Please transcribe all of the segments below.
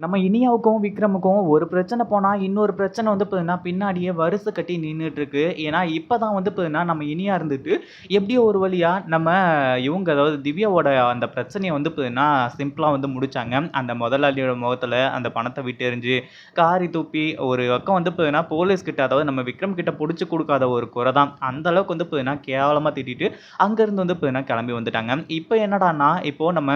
நம்ம இனியாவுக்கும், விக்ரமுக்கும் ஒரு பிரச்சனை போனால் இன்னொரு பிரச்சனை வந்து பார்த்தீங்கன்னா, பின்னாடியே வரிசை கட்டி நின்றுட்டுருக்கு ஏன்னா, இப்போ தான் வந்து பார்த்தீங்கன்னா, நம்ம இனியா இருந்துட்டு, எப்படியோ ஒரு வழியாக நம்ம இவங்க அதாவது திவ்யாவோட அந்த பிரச்சனையை வந்து பார்த்தீங்கன்னா, சிம்பிளாக வந்து முடித்தாங்க அந்த முதலாளியோட முகத்தில் அந்த பணத்தை விட்டு எறிஞ்சு, காரி தூப்பி ஒரு பக்கம் வந்து பார்த்தீங்கன்னா, போலீஸ் கிட்ட அதாவது நம்ம விக்ரம் கிட்ட பிடிச்சி கொடுக்காத ஒரு குறை தான். அந்த அளவுக்கு வந்து பார்த்தீங்கன்னா, கேவலமாக திட்டிட்டு, அங்கேருந்து வந்து பார்த்தீங்கன்னா, கிளம்பி வந்துட்டாங்க. இப்போ என்னடான்னா, இப்போது நம்ம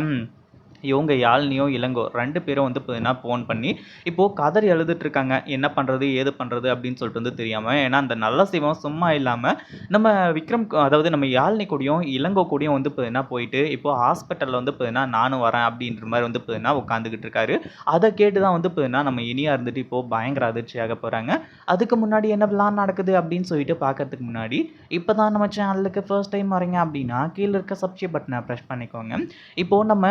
இவங்க யாழ்னியும் இளங்கோ ரெண்டு பேரும் வந்து பார்த்தீங்கன்னா, ஃபோன் பண்ணி, இப்போது கதறி அழுதுட்டுருக்காங்க. என்ன பண்ணுறது ஏது பண்ணுறது அப்படின்னு சொல்லிட்டு வந்து தெரியாமல் ஏன்னா, அந்த நல்ல சிவம் சும்மா இல்லாமல் நம்ம விக்ரம் அதாவது நம்ம யாழ்னி கூடயும், இளங்கோ கூடயும் வந்து பார்த்தீங்கன்னா, போயிட்டு, இப்போது ஹாஸ்பிட்டலில் வந்து பார்த்தீங்கன்னா, நானும் வரேன் அப்படின்ற மாதிரி வந்து பார்த்தீங்கன்னா, உட்காந்துக்கிட்டு இருக்காரு. அதை கேட்டு தான் வந்து பார்த்தீங்கன்னா, நம்ம இனியாக இருந்துட்டு இப்போது பயங்கர அதிர்ச்சியாக போகிறாங்க அதுக்கு முன்னாடி என்ன பிளான் நடக்குது அப்படின்னு சொல்லிட்டு பார்க்கறதுக்கு முன்னாடி, இப்போ தான் நம்ம சேனலுக்கு ஃபர்ஸ்ட் டைம் வரீங்க அப்படின்னா, கீழே இருக்க சப்ஸ்கிரைப் பட்டனை ப்ரெஸ் பண்ணிக்கோங்க. இப்போது நம்ம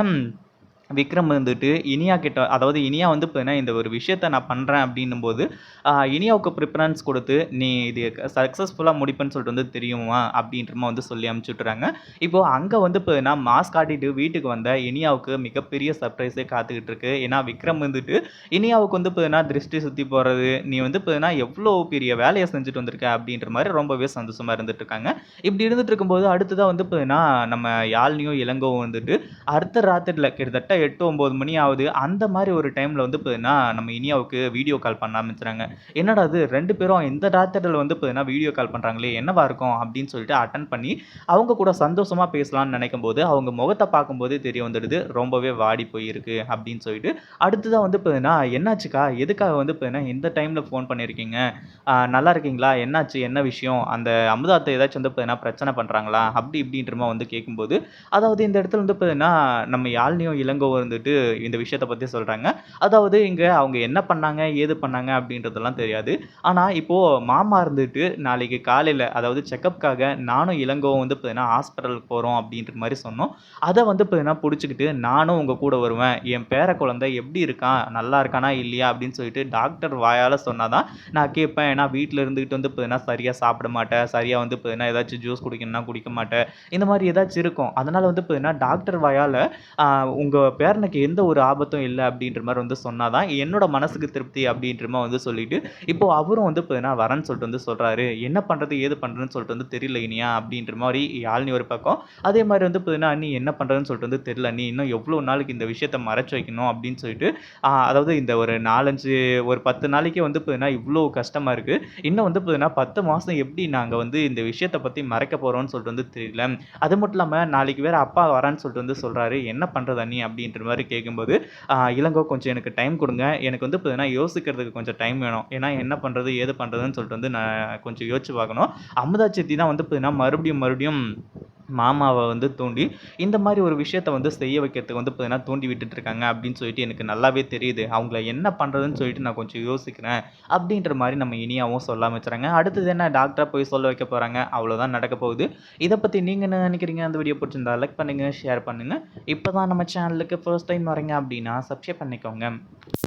விக்ரம் வந்துட்டு இனியா கிட்ட அதாவது இனியா வந்து பார்த்தீங்கன்னா, இந்த ஒரு விஷயத்த நான் பண்ணுறேன் அப்படின்னும்போது, போது இனியாவுக்கு ப்ரிஃபரன்ஸ் கொடுத்து நீ இது சக்ஸஸ்ஃபுல்லாக முடிப்பேன்னு சொல்லிட்டு வந்து தெரியுமா? அப்படின்றமா வந்து சொல்லி அனுப்பிச்சு விட்டுறாங்க. இப்போ அங்கே வந்து பார்த்தீங்கன்னா, மாஸ்க் காட்டிட்டு வீட்டுக்கு வந்த இனியாவுக்கு மிகப்பெரிய சர்ப்ரைஸே காத்துக்கிட்டு இருக்கு. ஏன்னா, விக்ரம் வந்துட்டு இனியாவுக்கு வந்து பார்த்தீங்கன்னா, திருஷ்டி சுற்றி போகிறது நீ வந்து பார்த்தீங்கன்னா, எவ்வளோ பெரிய வேலையை செஞ்சுட்டு வந்திருக்க அப்படின்ற மாதிரி ரொம்பவே சந்தோஷமாக இருந்துட்டு இருக்காங்க. இப்படி இருந்துட்டு இருக்கும்போது, அடுத்ததாக வந்து பார்த்தீங்கன்னா, நம்ம யாழினியும், இளங்கோவும் வந்துட்டு அடுத்த ராத்திரில் கிட்டத்தட்ட 8, 9 மணி ஆகுது. அந்த மாதிரி ஒரு டைமில் வந்து பார்த்தீங்கன்னா, நம்ம இனியாவுக்கு வீடியோ கால் பண்ண ஆரம்பிச்சுறாங்க. என்னடா இது ரெண்டு பேரும் இந்த ராத்திரில வந்து பார்த்தீங்கன்னா, வீடியோ கால் பண்ணுறாங்களே என்னவா இருக்கும்? அப்படின்னு சொல்லிட்டு அட்டன் பண்ணி, அவங்க கூட சந்தோஷமாக பேசலாம்னு நினைக்கும் போது அவங்க முகத்தை பார்க்கும்போது தெரிய வந்துடுது. ரொம்பவே வாடி போயிருக்கு அப்படின்னு சொல்லிட்டு. அடுத்ததான் வந்து பார்த்தீங்கன்னா, என்னாச்சுக்கா? எதுக்காக வந்து பார்த்தீங்கன்னா, இந்த டைமில் ஃபோன் பண்ணியிருக்கீங்க? நல்லா இருக்கீங்களா? என்னாச்சு? என்ன விஷயம்? அந்த அமுதாத்தை ஏதாச்சும் வந்து பார்த்தீங்கன்னா, பிரச்சனை பண்ணுறாங்களா அப்படி இப்படின்றமா வந்து கேட்கும்போது, அதாவது இந்த இடத்துல வந்து பார்த்தீங்கன்னா, நம்ம யாழினியும், இளங்கோ வந்துட்டு இந்த விஷயத்த பற்றி சொல்கிறாங்க அதாவது இங்கே அவங்க என்ன பண்ணாங்க? ஏது பண்ணாங்க? அப்படின்றதெல்லாம் தெரியாது. ஆனால் இப்போது மாமா இருந்துட்டு நாளைக்கு காலையில் அதாவது செக்கப்க்காக நானும் இளங்கோவும் வந்து பார்த்தீங்கன்னா, ஹாஸ்பிட்டலுக்கு போகிறோம் அப்படின்ற மாதிரி சொன்னோம். அதை வந்து பார்த்தீங்கன்னா, பிடிச்சிக்கிட்டு நானும் உங்கள் கூட வருவேன். என் பேர குழந்தை எப்படி இருக்கான்? நல்லா இருக்கானா? இல்லையா? அப்படின்னு சொல்லிட்டு டாக்டர் வாயால் சொன்னால் தான் நான் கேட்பேன். ஏன்னா, வீட்டில் இருந்துக்கிட்டு வந்து பார்த்தீங்கன்னா, சரியாக சாப்பிட மாட்டேன். சரியாக வந்து பார்த்தீங்கன்னா, ஏதாச்சும் ஜூஸ் குடிக்கணும்னா குடிக்க மாட்டேன். இந்த மாதிரி ஏதாச்சும் இருக்கும். அதனால் வந்து பார்த்தீங்கன்னா, டாக்டர் வாயால் உங்கள் பேரனுக்கு எந்த ஒரு ஆபத்தும் இல்லை அப்படின்ற மாதிரி வந்து சொன்னால் தான் என்னோட மனசுக்கு திருப்தி அப்படின்ற மாதிரி வந்து சொல்லிட்டு, இப்போ அவரும் வந்து பார்த்தீங்கன்னா, வரேன்னு சொல்லிட்டு வந்து சொல்கிறாரு என்ன பண்ணுறது ஏது பண்ணுறதுன்னு சொல்லிட்டு வந்து தெரியல இனியா அப்படின்ற மாதிரி யாழ்னி ஒரு பக்கம். அதே மாதிரி வந்து பார்த்தீங்கன்னா, நீ என்ன பண்ணுறதுன்னு சொல்லிட்டு வந்து தெரியல நீ இன்னும் எவ்வளோ நாளைக்கு இந்த விஷயத்த மறைச்சு வைக்கணும் அப்படின்னு சொல்லிட்டு, அதாவது இந்த ஒரு 4, 5 ஒரு 10 நாளைக்கே வந்து பார்த்தீங்கன்னா, இவ்வளோ கஷ்டமாக இருக்குது இன்னும் வந்து பார்த்தீங்கன்னா, பத்து மாதம் எப்படி நாங்கள் வந்து இந்த விஷயத்தை பற்றி மறைக்க போகிறோம்னு சொல்லிட்டு வந்து தெரியல. அது மட்டும் இல்லாமல் நாளைக்கு வேறு அப்பா வரேன்னு சொல்லிட்டு வந்து சொல்கிறாரு என்ன பண்ணுறது அண்ணி? அப்படின்ற மாதிரி கேட்கும்போது, இளங்கோ கொஞ்சம் எனக்கு டைம் கொடுங்க எனக்கு வந்து பார்த்தீங்கன்னா, யோசிக்கிறதுக்கு கொஞ்சம் டைம் வேணும். ஏன்னா, என்ன பண்ணுறது ஏது பண்ணுறதுன்னு சொல்லிட்டு வந்து நான் கொஞ்சம் யோசிச்சு பார்க்கணும். அமுதா சித்தி தான் வந்து பார்த்தீங்கன்னா, மறுபடியும் மறுபடியும் மாமாவை வந்து தூண்டி, இந்த மாதிரி ஒரு விஷயத்த வந்து செய்ய வைக்கிறதுக்கு வந்து பார்த்தீங்கன்னா, தூண்டி விட்டுட்டு இருக்காங்க அப்படின்னு சொல்லிட்டு எனக்கு நல்லாவே தெரியுது. அவங்கள என்ன பண்ணுறதுன்னு சொல்லிட்டு நான் கொஞ்சம் யோசிக்கிறேன். அப்படின்ற மாதிரி நம்ம இனியாவும் சொல்ல ஆரம்பிச்சுறாங்க. அடுத்தது என்ன டாக்டராக போய் சொல்ல வைக்க போகிறாங்க அவ்வளோதான் நடக்க போகுது. இதை பற்றி நீங்கள் என்ன நினைக்கிறீங்க? அந்த வீடியோ பிடிச்சிருந்தா லைக் பண்ணுங்கள் ஷேர் பண்ணுங்கள் இப்போ தான் நம்ம சேனலுக்கு ஃபர்ஸ்ட் டைம் வரீங்க அப்படின்னா, சப்ஸ்கிரைப் பண்ணிக்கோங்க.